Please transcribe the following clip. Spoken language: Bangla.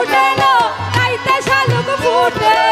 ফুটে না খাইতে শালুক ফুটে।